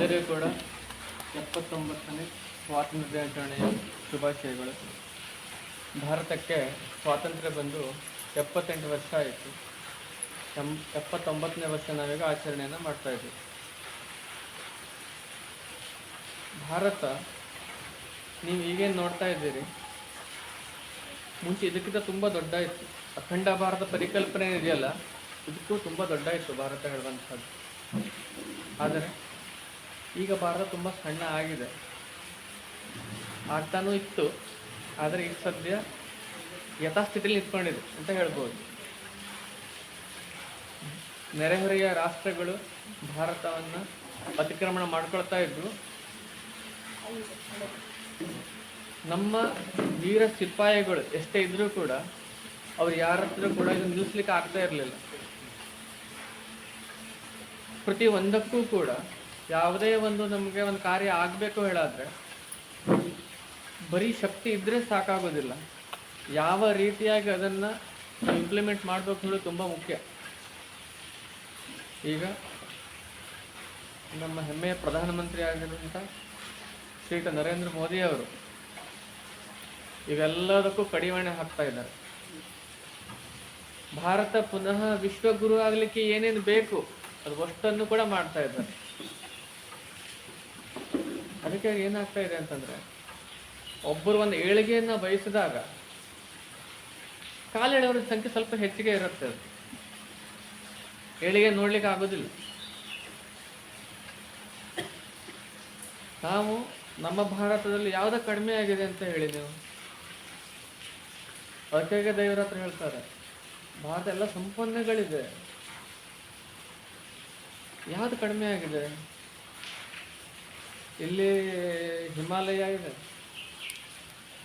ಕೂಡ ಎಪ್ಪತ್ತೊಂಬತ್ತನೇ ಸ್ವಾತಂತ್ರ್ಯ ದಿನಾಚರಣೆಯ ಶುಭಾಶಯಗಳು. ಭಾರತಕ್ಕೆ ಸ್ವಾತಂತ್ರ್ಯ ಬಂದು ಎಪ್ಪತ್ತೆಂಟು ವರ್ಷ ಆಯಿತು. ಎಂ, ಎಪ್ಪತ್ತೊಂಬತ್ತನೇ ವರ್ಷ ನಾವೀಗ ಆಚರಣೆಯನ್ನು ಮಾಡ್ತಾ ಇದ್ದೀವಿ ಭಾರತ, ನೀವು ಈಗೇನು ನೋಡ್ತಾ ಇದ್ದೀರಿ? ಮುಂಚೆ ಇದಕ್ಕಿಂತ ತುಂಬ ದೊಡ್ಡ ಇತ್ತು ಅಖಂಡ ಭಾರತ ಪರಿಕಲ್ಪನೆ ಇದೆಯಲ್ಲ? ಇದಕ್ಕೂ ತುಂಬ ದೊಡ್ಡ ಇತ್ತು ಭಾರತ ಹೇಳುವಂಥದ್ದು. ಆದರೆ ಈಗ ಭಾರತ ತುಂಬ ಸಣ್ಣ ಆಗಿದೆ. ಆಗ್ತಾನೂ ಇತ್ತು, ಆದರೆ ಈಗ ಸದ್ಯ ಯಥಾಸ್ಥಿತಿಯಲ್ಲಿ ನಿಂತ್ಕೊಂಡಿದೆ ಅಂತ ಹೇಳ್ಬೋದು. ನೆರೆಹೊರೆಯ ರಾಷ್ಟ್ರಗಳು ಭಾರತವನ್ನು ಅತಿಕ್ರಮಣ ಮಾಡ್ಕೊಳ್ತಾ ಇದ್ರು. ನಮ್ಮ ವೀರ ಸಿಪಾಯಿಗಳು ಎಷ್ಟೇ ಇದ್ರೂ ಕೂಡ ಅವ್ರು ಯಾರ ಹತ್ರ ಕೂಡ ಇದನ್ನು ನಿಲ್ಲಿಸ್ಲಿಕ್ಕೆ ಆಗ್ತಾ ಇರಲಿಲ್ಲ. ಪ್ರತಿ ಒಂದಕ್ಕೂ ಕೂಡ ಯಾವುದೇ ಒಂದು ನಮಗೆ ಒಂದು ಕಾರ್ಯ ಆಗಬೇಕು ಹೇಳಾದ್ರೆ, ಬರೀ ಶಕ್ತಿ ಇದ್ದರೆ ಸಾಕಾಗೋದಿಲ್ಲ. ಯಾವ ರೀತಿಯಾಗಿ ಅದನ್ನು ಇಂಪ್ಲಿಮೆಂಟ್ ಮಾಡಬೇಕು ಹೇಳೋದು ತುಂಬ ಮುಖ್ಯ. ಈಗ ನಮ್ಮ ಹೆಮ್ಮೆಯ ಪ್ರಧಾನಮಂತ್ರಿ ಆಗಿರುವಂಥ ಶ್ರೀಯುತ ನರೇಂದ್ರ ಮೋದಿ ಅವರು ಇವೆಲ್ಲದಕ್ಕೂ ಕಡಿವಾಣೆ ಹಾಕ್ತಾ ಇದ್ದಾರೆ. ಭಾರತ ಪುನಃ ವಿಶ್ವಗುರು ಆಗಲಿಕ್ಕೆ ಏನೇನು ಬೇಕು ಅದು ಅಷ್ಟನ್ನು ಕೂಡ ಮಾಡ್ತಾ ಇದ್ದಾರೆ. ಅದಕ್ಕೆ ಏನಾಗ್ತಾ ಇದೆ ಅಂತಂದ್ರೆ, ಒಬ್ಬರು ಒಂದು ಏಳಿಗೆಯನ್ನ ಬಯಸಿದಾಗ ಕಾಲೆಳೆಯವರ ಸಂಖ್ಯೆ ಸ್ವಲ್ಪ ಹೆಚ್ಚಿಗೆ ಇರುತ್ತೆ. ಅದು ಏಳಿಗೆ ನೋಡ್ಲಿಕ್ಕೆ ಆಗೋದಿಲ್ಲ. ನಾವು ನಮ್ಮ ಭಾರತದಲ್ಲಿ ಯಾವ್ದು ಕಡಿಮೆ ಆಗಿದೆ ಅಂತ ಹೇಳಿ ನೀವು? ಅದಕ್ಕೆ ದೇವರ ಹತ್ರ ಹೇಳ್ತಾರೆ. ಭಾರತ ಎಲ್ಲ ಸಂಪನ್ನಗಳಿದೆ ಯಾವ್ದು ಕಡಿಮೆ ಆಗಿದೆ? ಇಲ್ಲಿ ಹಿಮಾಲಯ ಇದೆ.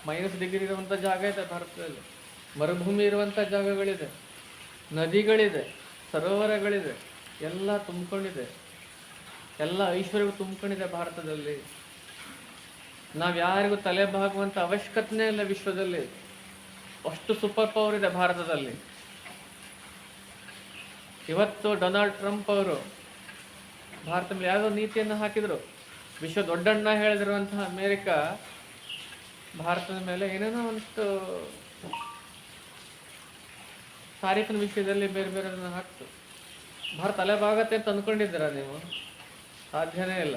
ಮೈನಸ್ ಡಿಗ್ರಿ ಇರುವಂಥ ಜಾಗ ಇದೆ ಭಾರತದಲ್ಲಿ. ಮರುಭೂಮಿ ಇರುವಂಥ ಜಾಗಗಳಿದೆ. ನದಿಗಳಿದೆ, ಸರೋವರಗಳಿದೆ, ಎಲ್ಲ ತುಂಬಿಕೊಂಡಿದೆ. ಎಲ್ಲ ಐಶ್ವರ್ಯಗಳು ತುಂಬಿಕೊಂಡಿದೆ ಭಾರತದಲ್ಲಿ. ನಾವು ಯಾರಿಗೂ ತಲೆ ಬಾಗುವಂಥ ಅವಶ್ಯಕತೆ ಇಲ್ಲ ವಿಶ್ವದಲ್ಲಿ. ಅಷ್ಟು ಸೂಪರ್ ಪವರ್ ಇದೆ ಭಾರತದಲ್ಲಿ. ಇವತ್ತು ಡೊನಾಲ್ಡ್ ಟ್ರಂಪ್ ಅವರು ಭಾರತ ಮೇಲೆ ಯಾವುದೋ ನೀತಿಯನ್ನು ಹಾಕಿದ್ರು. ವಿಶ್ವ ದೊಡ್ಡಣ್ಣ ಹೇಳಿದಿರುವಂತಹ ಅಮೇರಿಕ ಭಾರತದ ಮೇಲೆ ಏನೇನೋ ಒಂದು ತಾರೀಫಿನ ವಿಷಯದಲ್ಲಿ ಬೇರೆ ಬೇರೆ ಹಾಕ್ತು. ಭಾರತ ಅಲೆಬಾಗತ್ತೆ ಅಂತ ಅಂದ್ಕೊಂಡಿದ್ದೀರಾ ನೀವು? ಸಾಧ್ಯನೇ ಇಲ್ಲ.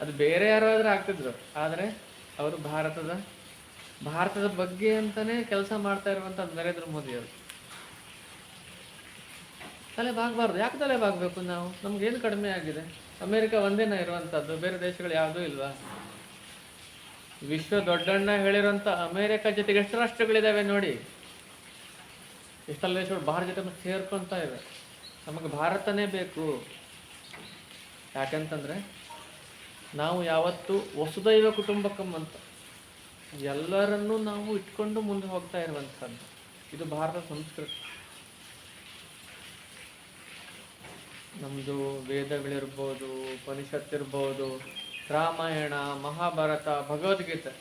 ಅದು ಬೇರೆ ಯಾರಾದರೂ ಆಗ್ತಿದ್ರು ಆದರೆ ಅವರು ಭಾರತದ ಭಾರತದ ಬಗ್ಗೆ ಅಂತಲೇ ಕೆಲಸ ಮಾಡ್ತಾ ಇರುವಂಥ ನರೇಂದ್ರ ಮೋದಿ ಅವರು. ತಲೆ ಬಾಗಬಾರ್ದು. ಯಾಕೆ ತಲೆ ಬಾಗಬೇಕು ನಾವು? ನಮ್ಗೇನು ಕಡಿಮೆ ಆಗಿದೆ? ಅಮೆರಿಕ ಒಂದೇನ ಇರುವಂಥದ್ದು ಬೇರೆ ದೇಶಗಳು ಯಾವುದೂ ಇಲ್ವಾ? ವಿಶ್ವ ದೊಡ್ಡಣ್ಣ ಹೇಳಿರುವಂತ ಅಮೆರಿಕ ಜೊತೆಗೆ ಎಷ್ಟು ರಾಷ್ಟ್ರಗಳಿದಾವೆ ನೋಡಿ? ಎಷ್ಟೆಲ್ಲ ದೇಶಗಳು ಭಾರತ ಜೊತೆ ಸೇರ್ಕೊಂತ ಇವೆ. ನಮಗೆ ಭಾರತನೇ ಬೇಕು. ಯಾಕಂತಂದರೆ ನಾವು ಯಾವತ್ತು ವಸುದೈವ ಕುಟುಂಬಕಂ ಅಂತ. ಎಲ್ಲರನ್ನೂ ನಾವು ಇಟ್ಕೊಂಡು ಮುಂದೆ ಹೋಗ್ತಾ ಇರುವಂಥದ್ದು ಇದು ಭಾರತ ಸಂಸ್ಕೃತಿ. ನಮ್ಮದು ವೇದಗಳಿರ್ಬೋದು, ಉಪನಿಷತ್ ಇರ್ಬೋದು, ರಾಮಾಯಣ, ಮಹಾಭಾರತ, ಭಗವದ್ಗೀತೆ.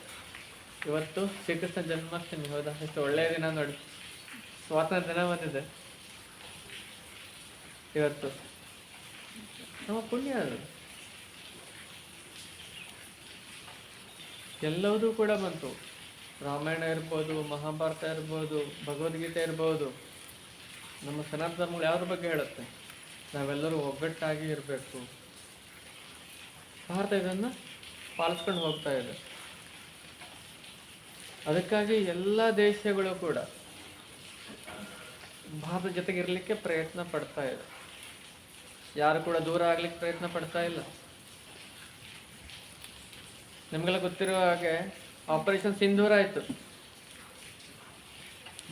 ಇವತ್ತು ಶ್ರೀಕೃಷ್ಣ ಜನ್ಮಾಷ್ಟಮಿ, ಹೌದಾ? ಎಷ್ಟು ಒಳ್ಳೆಯ ದಿನ ನೋಡಿ. ಸ್ವಾತಂತ್ರ್ಯ ದಿನ ಬಂದಿದೆ. ಇವತ್ತು. ನಮ್ಮ ಪುಣ್ಯ ಅದು. ಎಲ್ಲವೂ ಕೂಡ ಬಂತು. ರಾಮಾಯಣ ಇರ್ಬೋದು, ಮಹಾಭಾರತ ಇರ್ಬೋದು, ಭಗವದ್ಗೀತೆ ಇರ್ಬೋದು. ನಮ್ಮ ಸನಾತನ ಧರ್ಮಗಳು ಯಾವ್ದ್ರ ಬಗ್ಗೆ ಹೇಳುತ್ತೆ? ನಾವೆಲ್ಲರೂ ಒಗ್ಗಟ್ಟಾಗಿ ಇರಬೇಕು. ಭಾರತ ಇದನ್ನು ಪಾಲಿಸ್ಕೊಂಡು ಹೋಗ್ತಾ ಇದೆ. ಅದಕ್ಕಾಗಿ ಎಲ್ಲ ದೇಶಗಳು ಕೂಡ ಭಾರತ ಜೊತೆಗೆ ಇರಲಿಕ್ಕೆ ಪ್ರಯತ್ನ ಪಡ್ತಾ ಇದೆ. ಯಾರು ಕೂಡ ದೂರ ಆಗ್ಲಿಕ್ಕೆ ಪ್ರಯತ್ನ ಪಡ್ತಾ ಇಲ್ಲ. ನಿಮಗೆಲ್ಲ ಗೊತ್ತಿರೋ ಹಾಗೆ ಆಪರೇಷನ್ ಸಿಂಧೂರ ಆಯಿತು.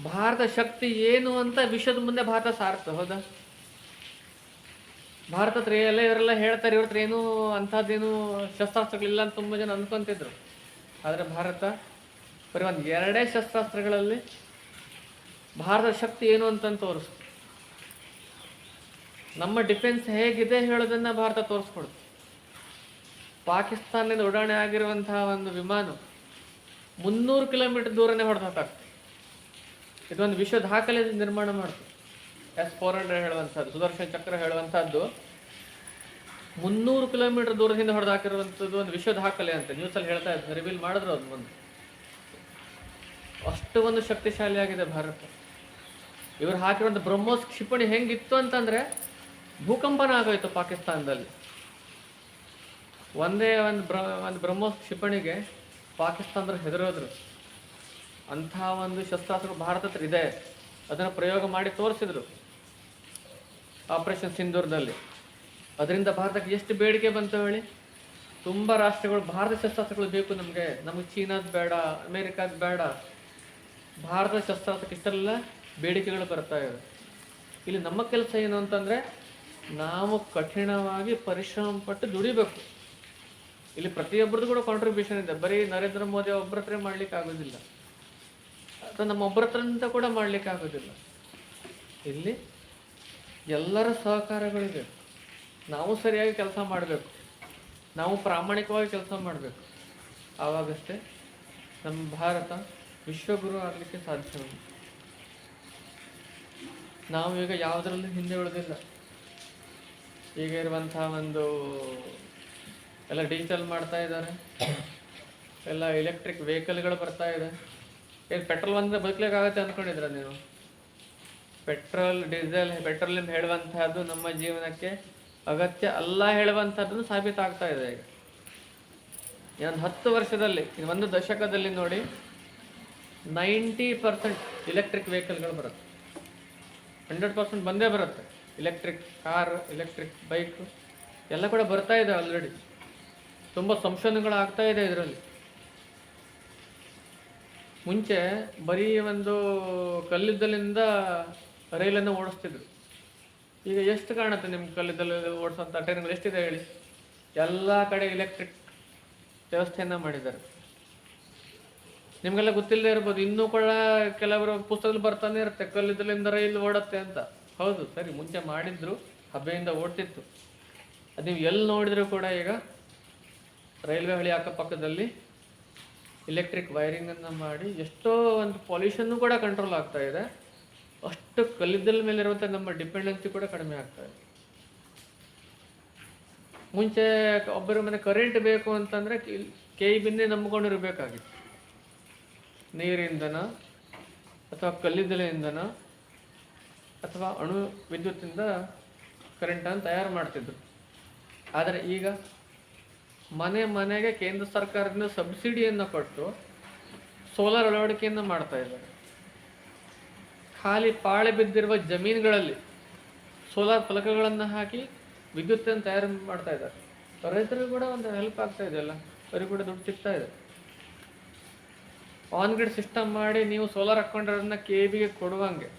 ಭಾರತ ಶಕ್ತಿ ಏನು ಅಂತ ವಿಶ್ವದ ಮುಂದೆ ಭಾರತ ಸಾರ್ತು, ಹೌದಾ? ಭಾರತ ಎಲ್ಲ ಇವರೆಲ್ಲ ಹೇಳ್ತಾರೆ, ಇವ್ರ ಹತ್ರ ಏನೂ ಅಂಥದ್ದೇನು ಶಸ್ತ್ರಾಸ್ತ್ರಗಳಿಲ್ಲ ಅಂತ ತುಂಬ ಜನ ಅನ್ಕೊಂತಿದ್ರು. ಆದರೆ ಭಾರತ, ಬರೀ ಒಂದು ಎರಡೇ ಶಸ್ತ್ರಾಸ್ತ್ರಗಳಲ್ಲಿ ಭಾರತದ ಶಕ್ತಿ ಏನು ಅಂತ ತೋರಿಸ್ತು. ನಮ್ಮ ಡಿಫೆನ್ಸ್ ಹೇಗಿದೆ ಹೇಳೋದನ್ನ ಭಾರತ ತೋರಿಸ್ಕೊಡ್ತು ಪಾಕಿಸ್ತಾನದಿಂದ ಉಡಾಣೆ ಆಗಿರುವಂತಹ ಒಂದು ವಿಮಾನ ಮುನ್ನೂರು ಕಿಲೋಮೀಟರ್ ದೂರನೇ ಹೊಡೆದಾಗ್ತದೆ ಇದೊಂದು ವಿಶ್ವ ದಾಖಲೆ ನಿರ್ಮಾಣ ಮಾಡ್ತು ಎಸ್ ಫೋರ್ ಹಂಡ್ರೆಡ್ ಹೇಳುವಂಥದ್ದು, ಸುದರ್ಶನ್ ಚಕ್ರ ಹೇಳುವಂಥದ್ದು. ಮುನ್ನೂರು ಕಿಲೋಮೀಟರ್ ದೂರದಿಂದ ಹೊಡೆದು ಹಾಕಿರುವಂಥದ್ದು ಒಂದು ವಿಶ್ವ ದಾಖಲೆ ಅಂತ ನ್ಯೂಸಲ್ಲಿ ಹೇಳ್ತಾ ಇದ್ದಾರೆ. ರಿವೀಲ್ ಮಾಡಿದ್ರು ಅದು ಮುಂದೆ. ಅಷ್ಟು ಒಂದು ಶಕ್ತಿಶಾಲಿಯಾಗಿದೆ ಭಾರತ. ಇವರು ಹಾಕಿರುವಂಥ ಬ್ರಹ್ಮೋಸ್ ಕ್ಷಿಪಣಿ ಹೆಂಗಿತ್ತು ಅಂತಂದ್ರೆ ಭೂಕಂಪನ ಆಗೋಯ್ತು ಪಾಕಿಸ್ತಾನದಲ್ಲಿ. ಒಂದೇ ಒಂದು ಬ್ರ, ಒಂದು ಬ್ರಹ್ಮೋಸ್ ಕ್ಷಿಪಣಿಗೆ ಪಾಕಿಸ್ತಾನದ್ರು ಹೆದರೋದ್ರು. ಅಂಥ ಒಂದು ಶಸ್ತ್ರಾಸ್ತ್ರ ಭಾರತ ಹತ್ರ ಇದೆ. ಅದನ್ನು ಪ್ರಯೋಗ ಮಾಡಿ ತೋರಿಸಿದ್ರು. ಆಪರೇಷನ್ ಸಿಂಧೂರ್ದಲ್ಲಿ ಅದರಿಂದ ಭಾರತಕ್ಕೆ ಎಷ್ಟು ಬೇಡಿಕೆ ಬಂತು ಹೇಳಿ, ತುಂಬ ರಾಷ್ಟ್ರಗಳು, ಭಾರತ ಶಸ್ತ್ರಾಸ್ತ್ರಗಳು ಬೇಕು ನಮಗೆ. ನಮಗೆ ಚೀನಾದ ಬೇಡ, ಅಮೇರಿಕಾದ ಬೇಡ. ಭಾರತದ ಶಸ್ತ್ರಾಸ್ತ್ರಕ್ಕೆ ಇಷ್ಟೆಲ್ಲ ಬೇಡಿಕೆಗಳು ಬರ್ತಾ ಇವೆ. ಇಲ್ಲಿ ನಮ್ಮ ಕೆಲಸ ಏನು ಅಂತಂದರೆ, ನಾವು ಕಠಿಣವಾಗಿ ಪರಿಶ್ರಮ ಪಟ್ಟು ದುಡಿಬೇಕು. ಇಲ್ಲಿ ಪ್ರತಿಯೊಬ್ಬರದ್ದು ಕೂಡ ಕಾಂಟ್ರಿಬ್ಯೂಷನ್ ಇದೆ. ಬರೀ ನರೇಂದ್ರ ಮೋದಿ ಒಬ್ಬರ ಹತ್ರ ಮಾಡ್ಲಿಕ್ಕೆ ಆಗೋದಿಲ್ಲ. ಅಥವಾ ನಮ್ಮ ಒಬ್ಬರ ಹತ್ರ ಕೂಡ ಮಾಡ್ಲಿಕ್ಕೆ ಆಗೋದಿಲ್ಲ. ಇಲ್ಲಿ ಎಲ್ಲರ ಸಹಕಾರಗಳಿದೆ ನಾವು ಸರಿಯಾಗಿ ಕೆಲಸ ಮಾಡಬೇಕು. ನಾವು ಪ್ರಾಮಾಣಿಕವಾಗಿ ಕೆಲಸ ಮಾಡಬೇಕು. ಆವಾಗಷ್ಟೇ ನಮ್ಮ ಭಾರತ ವಿಶ್ವಗುರು ಆಗಲಿಕ್ಕೆ ಸಾಧ್ಯ ನಾವು ಈಗ ಯಾವುದರಲ್ಲೂ ಹಿಂದೆ ಉಳಿದಿಲ್ಲ. ಈಗ ಇರುವಂತಹ ಒಂದು ಎಲ್ಲ ಡಿಜಿಟಲ್ ಮಾಡ್ತಾ ಇದ್ದಾರೆ. ಎಲ್ಲ ಎಲೆಕ್ಟ್ರಿಕ್ ವೆಹಿಕಲ್ಗಳು ಬರ್ತಾ ಇದೆ. ಏನು ಪೆಟ್ರೋಲ್ ಬಂದರೆ ಬದುಕಲಿಕ್ಕಾಗತ್ತೆ ಅಂದ್ಕೊಂಡಿದ್ರ ನೀವು? ಪೆಟ್ರೋಲ್, ಡೀಸೆಲ್ ಪೆಟ್ರೋಲಿಯಂ ಹೇಳುವಂತಹದ್ದು ನಮ್ಮ ಜೀವನಕ್ಕೆ ಅಗತ್ಯ ಅಲ್ಲ ಹೇಳುವಂಥದ್ದು ಸಾಬೀತಾಗ್ತಾ ಇದೆ ಈಗ. ಇನ್ನೊಂದು ಹತ್ತು ವರ್ಷದಲ್ಲಿ ಒಂದು ದಶಕದಲ್ಲಿ ನೋಡಿ, ನೈಂಟಿ ಪರ್ಸೆಂಟ್ ಇಲೆಕ್ಟ್ರಿಕ್ ವೆಹಿಕಲ್ಗಳು ಬರುತ್ತೆ. ಹಂಡ್ರೆಡ್ ಪರ್ಸೆಂಟ್ ಬಂದೇ ಬರುತ್ತೆ. ಇಲೆಕ್ಟ್ರಿಕ್ ಕಾರ್ ಇಲೆಕ್ಟ್ರಿಕ್ ಬೈಕ್, ಎಲ್ಲ ಕೂಡ ಬರ್ತಾ ಇದೆ ಆಲ್ರೆಡಿ ತುಂಬ ಸಂಶೋಧನೆಗಳು ಆಗ್ತಾ ಇದೆ ಇದರಲ್ಲಿ. ಮುಂಚೆ ಬರೀ ಒಂದು ಕಲ್ಲಿದ್ದಲಿಂದ ರೈಲನ್ನು ಓಡಿಸ್ತಿದ್ರು. ಈಗ ಎಷ್ಟು ಕಾಣುತ್ತೆ ನಿಮ್ಮ ಕಲ್ಲಿದ್ದಲ್ಲಿ ಓಡಿಸೋಂಥ ಟ್ರೈನ್ಗಳು ಎಷ್ಟಿದೆ ಹೇಳಿ? ಎಲ್ಲ ಕಡೆ ಇಲೆಕ್ಟ್ರಿಕ್ ವ್ಯವಸ್ಥೆಯನ್ನು ಮಾಡಿದ್ದಾರೆ. ನಿಮಗೆಲ್ಲ ಗೊತ್ತಿಲ್ಲದೆ ಇರ್ಬೋದು, ಇನ್ನೂ ಕೂಡ ಕೆಲವರು ಪುಸ್ತಕದಲ್ಲಿ ಬರ್ತಾನೆ ಇರುತ್ತೆ, ಕಲ್ಲಿದ್ದಲಿಂದ ರೈಲು ಓಡತ್ತೆ ಅಂತ. ಹೌದು, ಸರಿ, ಮುಂಚೆ ಮಾಡಿದ್ರು, ಹಬ್ಬೆಯಿಂದ ಓಡ್ತಿತ್ತು. ಅದು ನೀವು ಎಲ್ಲಿ ನೋಡಿದ್ರು ಕೂಡ ಈಗ ರೈಲ್ವೆ ಹಳಿ ಅಕ್ಕಪಕ್ಕದಲ್ಲಿ ಎಲೆಕ್ಟ್ರಿಕ್ ವೈರಿಂಗನ್ನು ಮಾಡಿ ಎಷ್ಟೋ ಒಂದು ಪೊಲ್ಯೂಷನ್ನು ಕೂಡ ಕಂಟ್ರೋಲ್ ಆಗ್ತಾ ಇದೆ. ಅಷ್ಟು ಕಲ್ಲಿದ್ದಲ ಮೇಲೆ ಇರುವಂಥ ನಮ್ಮ ಡಿಪೆಂಡೆನ್ಸಿ ಕೂಡ ಕಡಿಮೆ ಆಗ್ತದೆ. ಮುಂಚೆ ಒಬ್ಬರ ಮನೆ ಕರೆಂಟ್ ಬೇಕು ಅಂತಂದ್ರೆ ಕೆ ಬಿನ್ನೇ ನಂಬ್ಕೊಂಡಿರ್ಬೇಕಾಗಿತ್ತು. ನೀರಿಂದನ ಅಥವಾ ಕಲ್ಲಿದ್ದಲಿಂದನ ಅಥವಾ ಅಣು ವಿದ್ಯುತ್ತಿಂದ ಕರೆಂಟನ್ನು ತಯಾರು ಮಾಡ್ತಿದ್ರು. ಆದರೆ ಈಗ ಮನೆ ಮನೆಗೆ ಕೇಂದ್ರ ಸರ್ಕಾರದಿಂದ ಸಬ್ಸಿಡಿಯನ್ನು ಕೊಟ್ಟು ಸೋಲಾರ್ ಅಳವಡಿಕೆಯನ್ನು ಮಾಡ್ತಾ ಇದ್ದಾರೆ. ಖಾಲಿ ಪಾಳೆ ಬಿದ್ದಿರುವ ಜಮೀನುಗಳಲ್ಲಿ ಸೋಲಾರ್ ಫಲಕಗಳನ್ನು ಹಾಕಿ ವಿದ್ಯುತ್ತನ್ನು ತಯಾರು ಮಾಡ್ತಾ ಇದ್ದಾರೆ. ರೈತರಿಗೂ ಕೂಡ ಒಂದು ಹೆಲ್ಪ್ ಆಗ್ತಾ ಇದೆಯಲ್ಲ ಅವರಿಗೂ ಕೂಡ ದುಡ್ಡು ಸಿಗ್ತಾ ಇದೆ. ಆನ್ ಗ್ರಿಡ್ ಸಿಸ್ಟಮ್ ಮಾಡಿ ನೀವು ಸೋಲಾರ್ ಹಾಕ್ಕೊಂಡಿರೋದನ್ನ ಕೆ ಬಿಗೆ ಕೊಡುವಂಗೆ.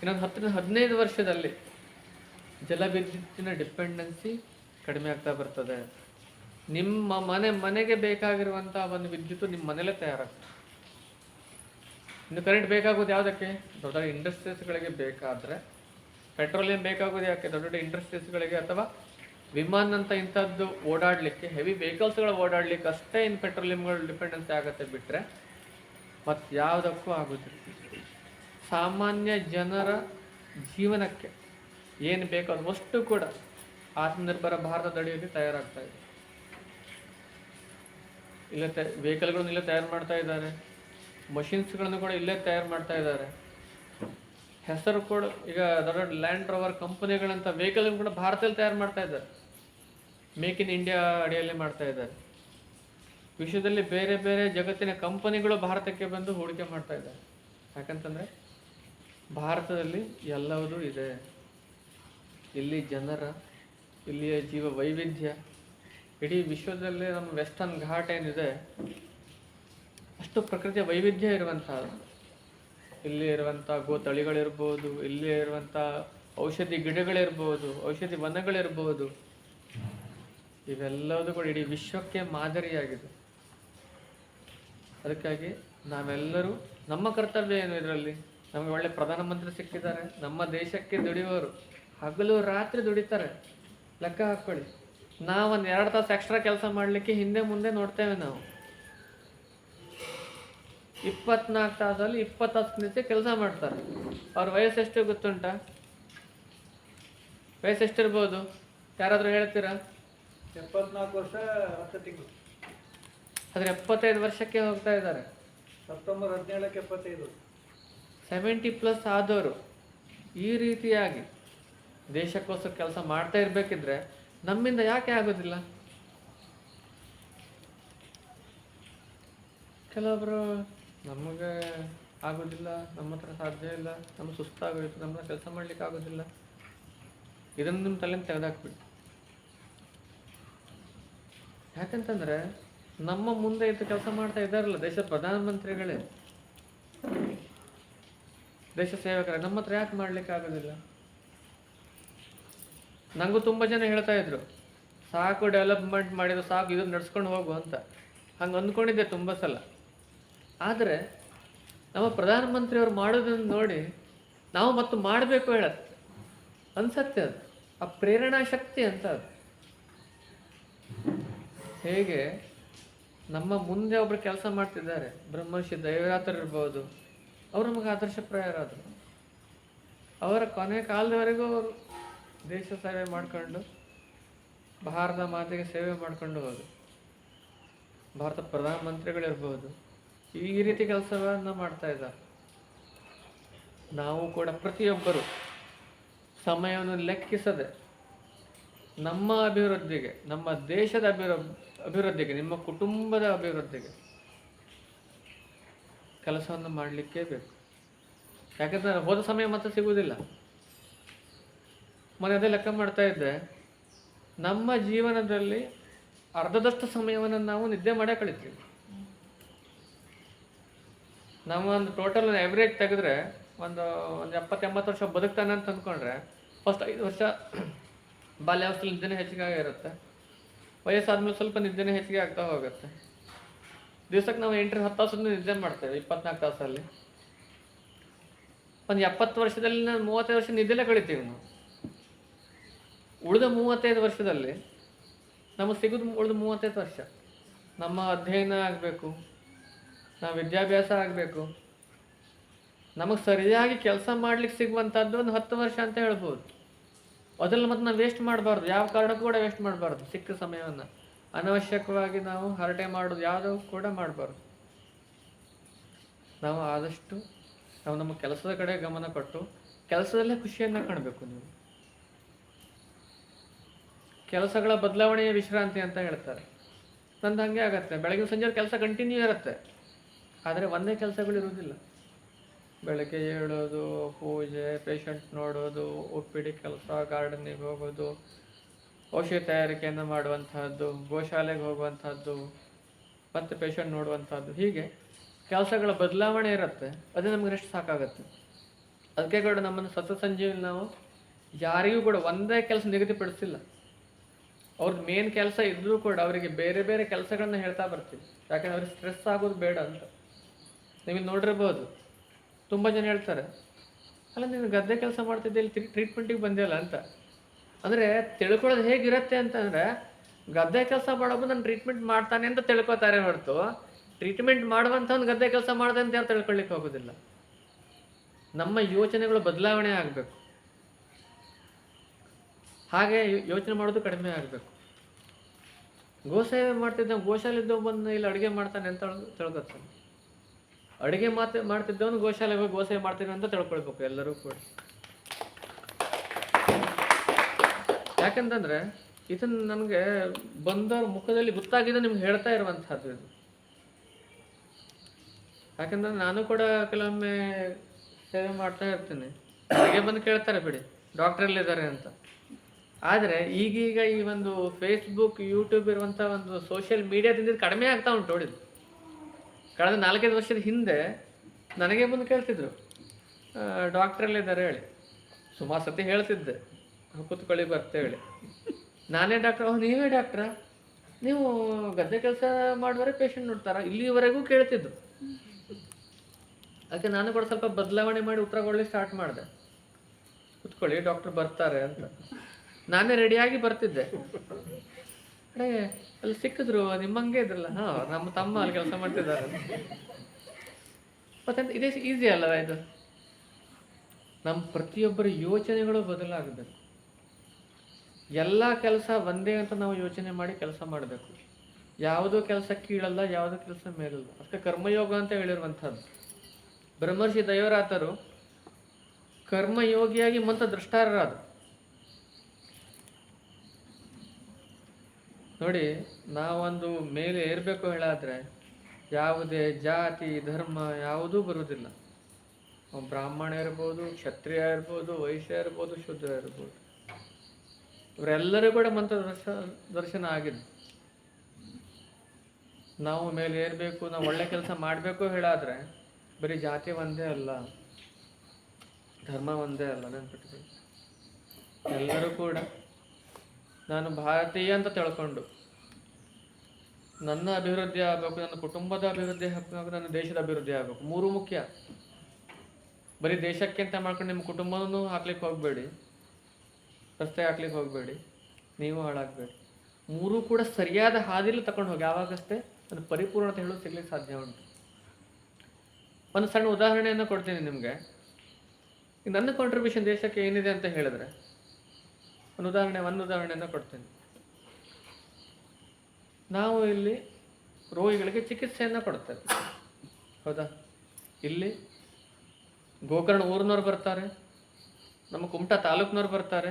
ಇನ್ನೊಂದು ಹತ್ತರಿಂದ ಹದಿನೈದು ವರ್ಷದಲ್ಲಿ ಜಲ ವಿದ್ಯುತ್ತಿನ ಡಿಪೆಂಡೆನ್ಸಿ ಕಡಿಮೆ ಆಗ್ತಾ ಬರ್ತದೆ. ನಿಮ್ಮ ಮನೆ, ಮನೆಗೆ ಬೇಕಾಗಿರುವಂಥ ಒಂದು ವಿದ್ಯುತ್ ನಿಮ್ಮ ಮನೇಲೇ ತಯಾರಾಗ್ತದೆ. ಇನ್ನು ಕರೆಂಟ್ ಬೇಕಾಗೋದು ಯಾವುದಕ್ಕೆ? ದೊಡ್ಡ ದೊಡ್ಡ ಇಂಡಸ್ಟ್ರೀಸ್ಗಳಿಗೆ ಬೇಕಾದರೆ ಪೆಟ್ರೋಲಿಯಂ ಬೇಕಾಗೋದು ಯಾಕೆ? ದೊಡ್ಡ ದೊಡ್ಡ ಇಂಡಸ್ಟ್ರೀಸ್ಗಳಿಗೆ ಅಥವಾ ವಿಮಾನ ಅಂತ ಇಂಥದ್ದು ಓಡಾಡಲಿಕ್ಕೆ ಹೆವಿ ವೆಹಿಕಲ್ಸ್ಗಳು ಓಡಾಡಲಿಕ್ಕೆ ಅಷ್ಟೇ ಇನ್ನು ಪೆಟ್ರೋಲಿಯಂಗಳು ಡಿಪೆಂಡೆನ್ಸಿ ಆಗುತ್ತೆ ಬಿಟ್ಟರೆ ಮತ್ತು ಯಾವುದಕ್ಕೂ ಆಗೋದಿಲ್ಲ. ಸಾಮಾನ್ಯ ಜನರ ಜೀವನಕ್ಕೆ ಏನು ಬೇಕೋ ಅದಷ್ಟು ಕೂಡ ಆತ್ಮನಿರ್ಭರ ಭಾರತದ ಅಡಿಯಲ್ಲಿ ತಯಾರಾಗ್ತಾ ಇದೆ. ಇಲ್ಲ ತ ಇಲ್ಲ ತಯಾರು ಮಾಡ್ತಾ ಇದ್ದಾರೆ. ಮಷಿನ್ಸ್ಗಳನ್ನು ಕೂಡ ಇಲ್ಲೇ ತಯಾರು ಮಾಡ್ತಾ ಇದ್ದಾರೆ. ಹೆಸರು ಕೂಡ ಈಗ ದೊಡ್ಡ ಲ್ಯಾಂಡ್ ರೋವರ್ ಕಂಪನಿಗಳಂತ ವೆಹಿಕಲ್ ಕೂಡ ಭಾರತದಲ್ಲಿ ತಯಾರು ಮಾಡ್ತಾ ಇದ್ದಾರೆ. ಮೇಕ್ ಇನ್ ಇಂಡಿಯಾ ಅಡಿಯಲ್ಲಿ ಮಾಡ್ತಾ ಇದ್ದಾರೆ. ವಿಶ್ವದಲ್ಲಿ ಬೇರೆ ಬೇರೆ ಜಗತ್ತಿನ ಕಂಪನಿಗಳು ಭಾರತಕ್ಕೆ ಬಂದು ಹೂಡಿಕೆ ಮಾಡ್ತಾ ಇದ್ದಾರೆ. ಯಾಕಂತಂದ್ರೆ ಭಾರತದಲ್ಲಿ ಎಲ್ಲವೂ ಇದೆ. ಇಲ್ಲಿ ಜನರ, ಇಲ್ಲಿಯ ಜೀವ ವೈವಿಧ್ಯ, ಇಡೀ ವಿಶ್ವದಲ್ಲಿ ನಮ್ಮ ವೆಸ್ಟರ್ನ್ ಘಾಟ್ ಏನಿದೆ ಅಷ್ಟು ಪ್ರಕೃತಿಯ ವೈವಿಧ್ಯ ಇರುವಂಥದ್ದು ಇಲ್ಲಿ ಇರುವಂಥ ಗೋ ತಳಿಗಳಿರ್ಬೋದು ಇಲ್ಲಿ ಇರುವಂಥ ಔಷಧಿ ಗಿಡಗಳಿರ್ಬೋದು, ಔಷಧಿ ವನಗಳಿರ್ಬೋದು, ಇವೆಲ್ಲವೂ ಕೂಡ ಇಡೀ ವಿಶ್ವಕ್ಕೆ ಮಾದರಿಯಾಗಿದೆ. ಅದಕ್ಕಾಗಿ ನಾವೆಲ್ಲರೂ ನಮ್ಮ ಕರ್ತವ್ಯ ಏನು ಇದರಲ್ಲಿ? ನಮಗೆ ಒಳ್ಳೆ ಪ್ರಧಾನಮಂತ್ರಿ ಸಿಕ್ಕಿದ್ದಾರೆ, ನಮ್ಮ ದೇಶಕ್ಕೆ ದುಡಿಯೋರು ಹಗಲು ರಾತ್ರಿ ದುಡಿತಾರೆ. ಲೆಕ್ಕ ಹಾಕ್ಕೊಳ್ಳಿ. ನಾವೊಂದು ಎರಡು ತಾಸು ಎಕ್ಸ್ಟ್ರಾ ಕೆಲಸ ಮಾಡಲಿಕ್ಕೆ ಹಿಂದೆ ಮುಂದೆ ನೋಡ್ತೇವೆ ನಾವು. ಇಪ್ಪತ್ನಾಲ್ಕು ತಾಸಲ್ಲಿ ಇಪ್ಪತ್ತು ಹತ್ತು ನಿಮಿಷ ಕೆಲಸ ಮಾಡ್ತಾರೆ. ಅವ್ರ ವಯಸ್ಸೆಷ್ಟು ಗೊತ್ತುಂಟ? ವಯಸ್ಸು ಎಷ್ಟಿರ್ಬೋದು? ಯಾರಾದರೂ ಹೇಳ್ತೀರಾ? ಎಪ್ಪತ್ನಾಲ್ಕು ವರ್ಷ ಹತ್ತು ತಿಂಗಳು. ಆದರೆ ಎಪ್ಪತ್ತೈದು ವರ್ಷಕ್ಕೆ ಹೋಗ್ತಾ ಇದ್ದಾರೆ. ಸೆಪ್ಟೆಂಬರ್ ಹದಿನೇಳಕ್ಕೆ ಎಪ್ಪತ್ತೈದು. ಸೆವೆಂಟಿ ಪ್ಲಸ್ ಆದವರು ಈ ರೀತಿಯಾಗಿ ದೇಶಕ್ಕೋಸ್ಕರ ಕೆಲಸ ಮಾಡ್ತಾ ಇರಬೇಕಿದ್ರೆ ನಮ್ಮಿಂದ ಯಾಕೆ ಆಗೋದಿಲ್ಲ? ಕೆಲವೊಬ್ಬರು ನಮಗೆ ಆಗೋದಿಲ್ಲ, ನಮ್ಮ ಹತ್ರ ಸಾಧ್ಯ ಇಲ್ಲ ನಮ್ಗೆ ಸುಸ್ತಾಗೋಯ್ತು ನಮ್ಮ ಕೆಲಸ ಮಾಡ್ಲಿಕ್ಕೆ ಆಗೋದಿಲ್ಲ. ಇದನ್ನು ನಿಮ್ಮ ತಲೆಯಿಂದ ತೆಗೆದಾಕ್ಬಿಡಿ. ಯಾಕಂತಂದ್ರೆ ನಮ್ಮ ಮುಂದೆ ಇದ್ದು ಕೆಲಸ ಮಾಡ್ತಾ ಇದ್ದಾರಲ್ಲ ದೇಶದ ಪ್ರಧಾನಮಂತ್ರಿಗಳೇ ದೇಶ ಸೇವಕರ, ನಮ್ಮ ಹತ್ರ ಯಾಕೆ ಮಾಡ್ಲಿಕ್ಕೆ ಆಗೋದಿಲ್ಲ? ನಂಗೂ ತುಂಬ ಜನ ಹೇಳ್ತಾ ಇದ್ರು, ಸಾಕು ಡೆವಲಪ್ಮೆಂಟ್ ಮಾಡಿದ್ರು ಸಾಕು ಇದನ್ನ ನಡ್ಸ್ಕೊಂಡು ಹೋಗು ಅಂತ. ಹಂಗೆ ಅಂದ್ಕೊಂಡಿದ್ದೆ ತುಂಬ ಸಲ. ಆದರೆ ನಮ್ಮ ಪ್ರಧಾನಮಂತ್ರಿಯವರು ಮಾಡೋದನ್ನು ನೋಡಿ ನಾವು ಮತ್ತು ಮಾಡಬೇಕು ಹೇಳತ್ತೆ ಅನ್ಸತ್ತೆ ಅದು. ಆ ಪ್ರೇರಣಾ ಶಕ್ತಿ ಅಂತ ಅದು. ಹೇಗೆ ನಮ್ಮ ಮುಂದೆ ಒಬ್ಬರು ಕೆಲಸ ಮಾಡ್ತಿದ್ದಾರೆ, ಬ್ರಹ್ಮರ್ಷಿ ದೈವರಾತ್ರ ಇರ್ಬೋದು, ಅವರು ನಮಗೆ ಆದರ್ಶಪ್ರಾಯರಾದರು ಅವರ ಕೊನೆ ಕಾಲದವರೆಗೂ ಅವರು ದೇಶ ಸೇವೆ ಮಾಡ್ಕೊಂಡು ಭಾರತ ಮಾತೆಗೆ ಸೇವೆ ಮಾಡ್ಕೊಂಡು ಹೋದರು. ಭಾರತ ಪ್ರಧಾನಮಂತ್ರಿಗಳಿರ್ಬೋದು ಈ ರೀತಿ ಕೆಲಸವನ್ನು ಮಾಡ್ತಾ ಇದ್ದಾರೆ. ನಾವು ಕೂಡ ಪ್ರತಿಯೊಬ್ಬರು ಸಮಯವನ್ನು ಲೆಕ್ಕಿಸದೆ ನಮ್ಮ ಅಭಿವೃದ್ಧಿಗೆ, ನಮ್ಮ ದೇಶದ ಅಭಿವೃ, ಅಭಿವೃದ್ಧಿಗೆ, ನಿಮ್ಮ ಕುಟುಂಬದ ಅಭಿವೃದ್ಧಿಗೆ ಕೆಲಸವನ್ನು ಮಾಡಲಿಕ್ಕೆ ಬೇಕು. ಯಾಕಂದರೆ ಹೋದ ಸಮಯ ಮತ್ತೆ ಸಿಗುವುದಿಲ್ಲ. ಮನೆಯದೇ ಲೆಕ್ಕ ಮಾಡ್ತಾ ಇದ್ದೆ. ನಮ್ಮ ಜೀವನದಲ್ಲಿ ಅರ್ಧದಷ್ಟು ಸಮಯವನ್ನು ನಾವು ನಿದ್ದೆ ಮಾಡೇ ಕಳಿತೀವಿ. ನಾವು ಒಂದು ಟೋಟಲ್ ಎವ್ರೇಜ್ ತೆಗೆದ್ರೆ ಒಂದು ಒಂದು ಎಪ್ಪತ್ತು ಎಂಬತ್ತು ವರ್ಷ ಬದುಕ್ತಾನೆ ಅಂತ ಅಂದ್ಕೊಂಡ್ರೆ ಫಸ್ಟ್ ಐದು ವರ್ಷ ಬಾಲ್ಯಾವಸ್ಥೆಯಲ್ಲಿ ನಿದ್ದೆನೇ ಹೆಚ್ಚಿಗೆ ಇರುತ್ತೆ. ವಯಸ್ಸಾದ್ಮೇಲೆ ಸ್ವಲ್ಪ ನಿದ್ದೆನೇ ಹೆಚ್ಚಿಗೆ ಆಗ್ತಾ ಹೋಗುತ್ತೆ. ದಿವ್ಸಕ್ಕೆ ನಾವು ಎಂಟರಿಂದ ಹತ್ತು ತಾಸು ನಿದ್ದೆ ಮಾಡ್ತೇವೆ, ಇಪ್ಪತ್ನಾಲ್ಕು ತಾಸಲ್ಲಿ. ಒಂದು ಎಪ್ಪತ್ತು ವರ್ಷದಲ್ಲಿ ನಾನು ಮೂವತ್ತೈದು ವರ್ಷ ನಿದ್ದೆಲೇ ಕಳಿತೀವಿ ನಾವು. ಉಳಿದ ಮೂವತ್ತೈದು ವರ್ಷದಲ್ಲಿ ನಮಗೆ ಸಿಗೋದು ಉಳಿದ ಮೂವತ್ತೈದು ವರ್ಷ. ನಮ್ಮ ಅಧ್ಯಯನ ಆಗಬೇಕು. ನಾವು ವಿದ್ಯಾಭ್ಯಾಸ ಆಗಬೇಕು. ನಮಗೆ ಸರಿಯಾಗಿ ಕೆಲಸ ಮಾಡ್ಲಿಕ್ಕೆ ಸಿಗುವಂಥದ್ದು ಒಂದು ಹತ್ತು ವರ್ಷ ಅಂತ ಹೇಳ್ಬೋದು. ಅದರಲ್ಲಿ ಮತ್ತು ನಾವು ವೇಸ್ಟ್ ಮಾಡಬಾರ್ದು. ಯಾವ ಕಾರಣಕ್ಕೂ ಕೂಡ ವೇಸ್ಟ್ ಮಾಡಬಾರ್ದು. ಸಿಕ್ಕ ಸಮಯವನ್ನು. ಅನವಶ್ಯಕವಾಗಿ ನಾವು ಹರಟೆ ಮಾಡೋದು ಯಾವುದೂ ಕೂಡ ಮಾಡಬಾರ್ದು. ನಾವು ಆದಷ್ಟು ನಾವು ನಮ್ಮ ಕೆಲಸದ ಕಡೆ ಗಮನ ಕೊಟ್ಟು ಕೆಲಸದಲ್ಲೇ ಖುಷಿಯನ್ನು ಕಾಣಬೇಕು ನೀವು. ಕೆಲಸಗಳ ಬದಲಾವಣೆಯ ವಿಶ್ರಾಂತಿ ಅಂತ ಹೇಳ್ತಾರೆ. ನಂದು ಹಂಗೆ ಆಗತ್ತೆ. ಬೆಳಗ್ಗೆ ಸಂಜೆ ಕೆಲಸ ಕಂಟಿನ್ಯೂ ಇರುತ್ತೆ. ಆದರೆ ಒಂದೇ ಕೆಲಸಗಳು ಇರುವುದಿಲ್ಲ ಬೆಳಗ್ಗೆ ಏಳೋದು, ಪೂಜೆ ಪೇಷಂಟ್ ನೋಡೋದು ಉಪ್ಪಿಡಿ ಕೆಲಸ ಗಾರ್ಡನಿಗೆ ಹೋಗೋದು, ಔಷಧಿ ತಯಾರಿಕೆಯನ್ನು ಮಾಡುವಂಥದ್ದು ಗೋಶಾಲೆಗೆ ಹೋಗುವಂಥದ್ದು ಮತ್ತು ಪೇಷಂಟ್ ನೋಡುವಂಥದ್ದು ಹೀಗೆ ಕೆಲಸಗಳ ಬದಲಾವಣೆ ಇರುತ್ತೆ. ಅದೇ ನಮ್ಗೆ ರೆಸ್ಟ್ ಸಾಕಾಗುತ್ತೆ. ಅದಕ್ಕೆ ಕೂಡ ನಮ್ಮನ್ನು ಸತ ಸಂಜೀವಿನ ನಾವು ಯಾರಿಗೂ ಕೂಡ ಒಂದೇ ಕೆಲಸ ನಿಗದಿಪಡಿಸಿಲ್ಲ. ಅವ್ರದ್ದು ಮೇನ್ ಕೆಲಸ ಇದ್ದರೂ ಕೂಡ ಅವರಿಗೆ ಬೇರೆ ಬೇರೆ ಕೆಲಸಗಳನ್ನ ಹೇಳ್ತಾ ಬರ್ತೀವಿ. ಯಾಕಂದ್ರೆ ಅವ್ರಿಗೆ ಸ್ಟ್ರೆಸ್ ಆಗೋದು ಬೇಡ ಅಂತ. ನೀವು ನೋಡಿರ್ಬೋದು. ತುಂಬ ಜನ ಹೇಳ್ತಾರೆ, ಅಲ್ಲ, ನೀನು ಗದ್ದೆ ಕೆಲಸ ಮಾಡ್ತಿದ್ದೆ, ಇಲ್ಲಿ ಟ್ರೀಟ್ಮೆಂಟಿಗೆ ಬಂದಿಲ್ಲ ಅಂತ. ಅಂದರೆ ತಿಳ್ಕೊಳ್ಳೋದು ಹೇಗಿರುತ್ತೆ ಅಂತಂದರೆ, ಗದ್ದೆ ಕೆಲಸ ಮಾಡೋದು ನಾನು ಟ್ರೀಟ್ಮೆಂಟ್ ಮಾಡ್ತಾನೆ ಅಂತ ತಿಳ್ಕೊತಾರೆ ಹೊರತು ಟ್ರೀಟ್ಮೆಂಟ್ ಮಾಡುವಂಥವ್ನು ಗದ್ದೆ ಕೆಲಸ ಮಾಡ್ದೆ ಅಂತ ಯಾರು ತಿಳ್ಕೊಳ್ಳಿಕ್ಕೆ ಹೋಗೋದಿಲ್ಲ. ನಮ್ಮ ಯೋಚನೆಗಳು ಬದಲಾವಣೆ ಆಗಬೇಕು. ಹಾಗೆ ಯೋಚನೆ ಮಾಡೋದು ಕಡಿಮೆ ಆಗಬೇಕು. ಗೋಸೇವೆ ಮಾಡ್ತಿದ್ದ ಗೋಶಾಲಿದ್ದ ಬಂದು ಇಲ್ಲಿ ಅಡುಗೆ ಮಾಡ್ತಾನೆ ಅಂತ ತಿಳ್ಕೊತಾನೆ ಅಡುಗೆ ಮಾತು ಮಾಡ್ತಿದ್ದವನು ಗೋಶಾಲೆಗೆ ಹೋಗಿ ಗೋಸೆ ಮಾಡ್ತೀನಿ ಅಂತ ತಿಳ್ಕೊಳ್ಬೇಕು, ಎಲ್ಲರೂ ಕೂಡ. ಯಾಕಂತಂದರೆ ಇದನ್ನು ನನಗೆ ಬಂದವ್ರ ಮುಖದಲ್ಲಿ ಗೊತ್ತಾಗಿದೆ ನಿಮ್ಗೆ ಹೇಳ್ತಾ ಇರುವಂತಹದ್ದು ಇದು. ಯಾಕಂದ್ರೆ ನಾನು ಕೂಡ ಕೆಲವೊಮ್ಮೆ ಸೇವೆ ಮಾಡ್ತಾ ಇರ್ತೀನಿ. ಅಡುಗೆ ಬಂದು ಕೇಳ್ತಾರೆ, ಬಿಡಿ ಡಾಕ್ಟರ್ ಎಲ್ಲಿದ್ದಾರೆ ಅಂತ. ಆದರೆ ಈಗೀಗ ಈ ಒಂದು ಫೇಸ್ಬುಕ್ ಯೂಟ್ಯೂಬ್ ಇರುವಂಥ ಒಂದು ಸೋಷಿಯಲ್ ಮೀಡಿಯಾದಿಂದ ಕಡಿಮೆ ಆಗ್ತಾ ಉಂಟು ನೋಡಿದ್ದು ಕಳೆದ ನಾಲ್ಕೈದು ವರ್ಷದ ಹಿಂದೆ ನನಗೆ ಬಂದು ಕೇಳ್ತಿದ್ರು ಡಾಕ್ಟರ್ ಇದ್ದಾರೆ ಹೇಳಿ. ಸುಮಾರು ಸತಿ ಹೇಳ್ತಿದ್ದೆ ಕೂತ್ಕೊಳ್ಳಿ ಹೇಳಿ. ನಾನೇ ಡಾಕ್ಟ್ರ ಓಹ್, ನೀವೇ ಡಾಕ್ಟ್ರ ನೀವು ಗದ್ದೆ ಕೆಲಸ ಮಾಡುವರೆ ಪೇಷಂಟ್ ನೋಡ್ತಾರ? ಇಲ್ಲಿವರೆಗೂ ಕೇಳ್ತಿದ್ದು ಅದಕ್ಕೆ ನಾನು ಕೂಡ ಸ್ವಲ್ಪ ಬದಲಾವಣೆ ಮಾಡಿ ಉತ್ತರ ಕೊಡಲಿ ಸ್ಟಾರ್ಟ್ ಮಾಡಿದೆ. ಕುತ್ಕೊಳ್ಳಿ ಡಾಕ್ಟ್ರ್ ಬರ್ತಾರೆ ಅಂತ. ನಾನೇ ರೆಡಿಯಾಗಿ ಬರ್ತಿದ್ದೆ. ಅಡೇ ಅಲ್ಲಿ ಸಿಕ್ಕಿದ್ರು ನಿಮ್ಮಂಗೆ ಇದ್ರಲ್ಲ? ಹಾ, ನಮ್ಮ ತಮ್ಮ ಅಲ್ಲಿ ಕೆಲಸ ಮಾಡ್ತಿದ್ದಾರೆ. ಮತ್ತೆ ಇದೇ ಈಸಿ ಅಲ್ಲ ಇದು? ನಮ್ಮ ಪ್ರತಿಯೊಬ್ಬರ ಯೋಚನೆಗಳು ಬದಲಾಗಬೇಕು. ಎಲ್ಲ ಕೆಲಸ ಒಂದೇ ಅಂತ ನಾವು ಯೋಚನೆ ಮಾಡಿ ಕೆಲಸ ಮಾಡಬೇಕು. ಯಾವುದೋ ಕೆಲಸ ಕೀಳಲ್ಲ, ಯಾವುದೋ ಕೆಲಸ ಮೇಲಲ್ಲ. ಅದಕ್ಕೆ ಕರ್ಮಯೋಗ ಅಂತ ಹೇಳಿರುವಂಥದ್ದು. ಬ್ರಹ್ಮರ್ಷಿ ದೈವರಾತರು ಕರ್ಮಯೋಗಿಯಾಗಿ ಮಂತ ದೃಷ್ಟಾರರಾದರು ನೋಡಿ, ನಾವೊಂದು ಮೇಲೆ ಏರಬೇಕು ಹೇಳಾದ್ರೆ, ಯಾವುದೇ ಜಾತಿ, ಧರ್ಮ ಯಾವುದೂ ಬರುವುದಿಲ್ಲ. ಬ್ರಾಹ್ಮಣ ಇರ್ಬೋದು, ಕ್ಷತ್ರಿಯ ಇರ್ಬೋದು, ವೈಶ್ಯ ಇರ್ಬೋದು ಶೂದ್ರ ಇರ್ಬೋದು. ಇವರೆಲ್ಲರೂ ಕೂಡ ಮಂತ್ರ ದರ್ಶ, ದರ್ಶನ ಆಗಿದೆ ನಾವು ಮೇಲೆ ಏರಬೇಕು, ನಾವು ಒಳ್ಳೆ ಕೆಲಸ ಮಾಡಬೇಕು ಹೇಳಾದ್ರೆ, ಬರೀ ಜಾತಿ ಒಂದೇ ಅಲ್ಲ, ಧರ್ಮ ಒಂದೇ ಅಲ್ಲ ನೆನ್ಪಿಟ್ಕೊಳ್ಳಿ. ಎಲ್ಲರೂ ಕೂಡ ನಾನು ಭಾರತೀಯ ಅಂತ ತಿಳ್ಕೊಂಡು ನನ್ನ ಅಭಿವೃದ್ಧಿ ಆಗಬೇಕು, ನನ್ನ ಕುಟುಂಬದ ಅಭಿವೃದ್ಧಿ ಆಗಬೇಕು, ನನ್ನ ದೇಶದ ಅಭಿವೃದ್ಧಿ ಆಗಬೇಕು. ಮೂರು ಮುಖ್ಯ. ಬರೀ ದೇಶಕ್ಕೆ ಅಂತ ಮಾಡ್ಕೊಂಡು ನಿಮ್ಮ ಕುಟುಂಬನೂ ಹಾಕ್ಲಿಕ್ಕೆ ಹೋಗಬೇಡಿ. ರಸ್ತೆ ಹಾಕ್ಲಿಕ್ಕೆ ಹೋಗಬೇಡಿ. ನೀವು ಹಾಳಾಗಬೇಡಿ. ಮೂರೂ ಕೂಡ ಸರಿಯಾದ ಹಾದಿಲಿ ತಗೊಂಡು ಹೋಗಿ. ಯಾವಾಗಷ್ಟೇ ಅದು ಪರಿಪೂರ್ಣತೆ ಹೇಳೋ ಸಿಗ್ಲಿಕ್ಕೆ ಸಾಧ್ಯ ಉಂಟು. ಒಂದು ಸಣ್ಣ ಉದಾಹರಣೆಯನ್ನು ಕೊಡ್ತೀನಿ ನಿಮಗೆ. ನನ್ನ ಕಾಂಟ್ರಿಬ್ಯೂಷನ್ ದೇಶಕ್ಕೆ ಏನಿದೆ ಅಂತ ಹೇಳಿದ್ರೆ ಒಂದು ಉದಾಹರಣೆ, ಒಂದು ಉದಾಹರಣೆಯನ್ನು ಕೊಡ್ತೇನೆ. ನಾವು ಇಲ್ಲಿ ರೋಗಿಗಳಿಗೆ ಚಿಕಿತ್ಸೆಯನ್ನು ಕೊಡ್ತೇವೆ. ಹೌದಾ? ಇಲ್ಲಿ ಗೋಕರ್ಣ ಊರಿನವ್ರು ಬರ್ತಾರೆ, ನಮ್ಮ ಕುಮಟಾ ತಾಲೂಕಿನವ್ರು ಬರ್ತಾರೆ,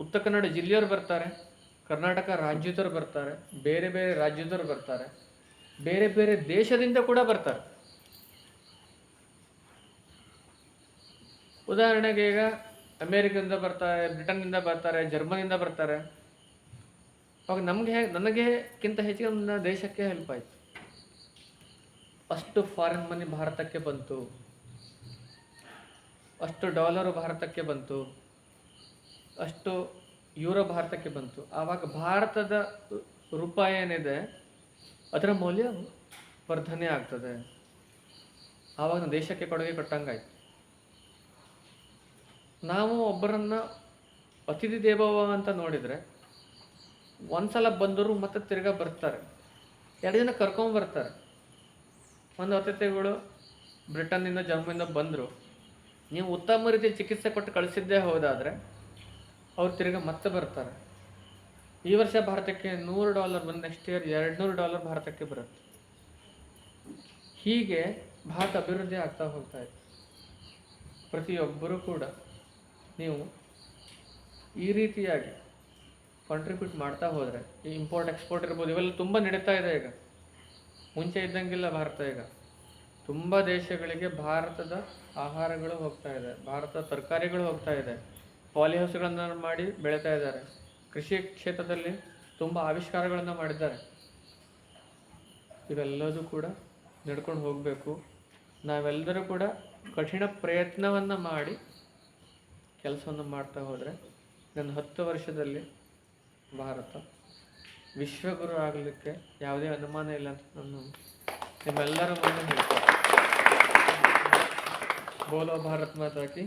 ಉತ್ತರ ಕನ್ನಡ ಜಿಲ್ಲೆಯವ್ರು ಬರ್ತಾರೆ, ಕರ್ನಾಟಕ ರಾಜ್ಯದವ್ರು ಬರ್ತಾರೆ, ಬೇರೆ ಬೇರೆ ರಾಜ್ಯದವ್ರು ಬರ್ತಾರೆ, ಬೇರೆ ಬೇರೆ ದೇಶದಿಂದ ಕೂಡ ಬರ್ತಾರೆ. ಉದಾಹರಣೆಗೆ ಈಗ ಅಮೇರಿಕದಿಂದ ಬರ್ತಾರೆ, ಬ್ರಿಟನ್ನಿಂದ ಬರ್ತಾರೆ, ಜರ್ಮನಿಯಿಂದ ಬರ್ತಾರೆ. ಅವಾಗ ನಮಗೆ ನನಗೆಕ್ಕಿಂತ ಹೆಚ್ಚಿಗೆ ನನ್ನ ದೇಶಕ್ಕೆ ಹೆಲ್ಪ್ ಆಯಿತು. ಅಷ್ಟು ಫಾರಿನ್ ಮನಿ ಭಾರತಕ್ಕೆ ಬಂತು. ಅಷ್ಟು ಡಾಲರು ಭಾರತಕ್ಕೆ ಬಂತು. ಅಷ್ಟು ಯೂರೋ ಭಾರತಕ್ಕೆ ಬಂತು. ಆವಾಗ ಭಾರತದ ರೂಪಾಯಿ ಏನಿದೆ, ಅದರ ಮೌಲ್ಯ ವರ್ಧನೆ ಆಗ್ತದೆ. ಆವಾಗ ದೇಶಕ್ಕೆ ಕೊಡುಗೆ ಕೊಟ್ಟಂಗಾಯ್ತು. ನಾವು ಒಬ್ಬರನ್ನ ಅತಿಥಿ ದೇವವ ಅಂತ ನೋಡಿದರೆ ಒಂದ್ಸಲ ಬಂದರು ಮತ್ತೆ ತಿರ್ಗಾ ಬರ್ತಾರೆ. ಎರಡು ಜನ ಕರ್ಕೊಂಬರ್ತಾರೆ ಒಂದು ಅತಿಥಿಗಳು ಬ್ರಿಟನ್ನಿಂದ ಜರ್ಮನಿಂದ ಬಂದರು. ನೀವು ಉತ್ತಮ ರೀತಿ ಚಿಕಿತ್ಸೆ ಕೊಟ್ಟು ಕಳಿಸಿದ್ದೇ ಹೋದಾದರೆ ಅವ್ರು ತಿರ್ಗಾ ಮತ್ತೆ ಬರ್ತಾರೆ. ಈ ವರ್ಷ ಭಾರತಕ್ಕೆ ನೂರು ಡಾಲರ್ ಬಂದು ನೆಕ್ಸ್ಟ್ ಇಯರ್ ಎರಡು ನೂರು ಡಾಲರ್ ಭಾರತಕ್ಕೆ ಬರುತ್ತೆ. ಹೀಗೆ ಭಾರತ ಅಭಿವೃದ್ಧಿ ಆಗ್ತಾ ಹೋಗ್ತಾ ಇದೆ. ಪ್ರತಿಯೊಬ್ಬರೂ ಕೂಡ. ನೀವು ಈ ರೀತಿಯಾಗಿ ಕಾಂಟ್ರಿಬ್ಯೂಟ್ ಮಾಡ್ತಾ ಹೋದರೆ, ಈ ಇಂಪೋರ್ಟ್ ಎಕ್ಸ್ಪೋರ್ಟ್ ಇರ್ಬೋದು, ಇವೆಲ್ಲ ತುಂಬ ನಡೀತಾ ಇದೆ ಈಗ. ಮುಂಚೆ ಇದ್ದಂಗಿಲ್ಲ ಭಾರತ ಈಗ. ತುಂಬ ದೇಶಗಳಿಗೆ ಭಾರತದ ಆಹಾರಗಳು ಹೋಗ್ತಾ ಇದೆ, ಭಾರತದ ತರಕಾರಿಗಳು ಹೋಗ್ತಾ ಇದೆ. ಪಾಲಿ ಹೌಸ್ಗಳನ್ನು ಮಾಡಿ ಬೆಳೀತಾ ಇದ್ದಾರೆ. ಕೃಷಿ ಕ್ಷೇತ್ರದಲ್ಲಿ ತುಂಬ ಆವಿಷ್ಕಾರಗಳನ್ನು ಮಾಡಿದ್ದಾರೆ. ಇವೆಲ್ಲದೂ ಕೂಡ ನಡ್ಕೊಂಡು ಹೋಗಬೇಕು. ನಾವೆಲ್ಲರೂ ಕೂಡ ಕಠಿಣ ಪ್ರಯತ್ನವನ್ನು ಮಾಡಿ ಕೆಲಸವನ್ನು ಮಾಡ್ತಾ ಹೋದರೆ ನನ್ನ ಹತ್ತು ವರ್ಷದಲ್ಲಿ ಭಾರತ ವಿಶ್ವಗುರು ಆಗಲಿಕ್ಕೆ ಯಾವುದೇ ಅನುಮಾನ ಇಲ್ಲ ಅಂತ ನಾನು ನಿಮ್ಮೆಲ್ಲರ ಮುಂದೆ ಹೇಳ್ತೇನೆ. ಬೋಲೋ ಭಾರತ್ ಮಾತಾ ಕಿ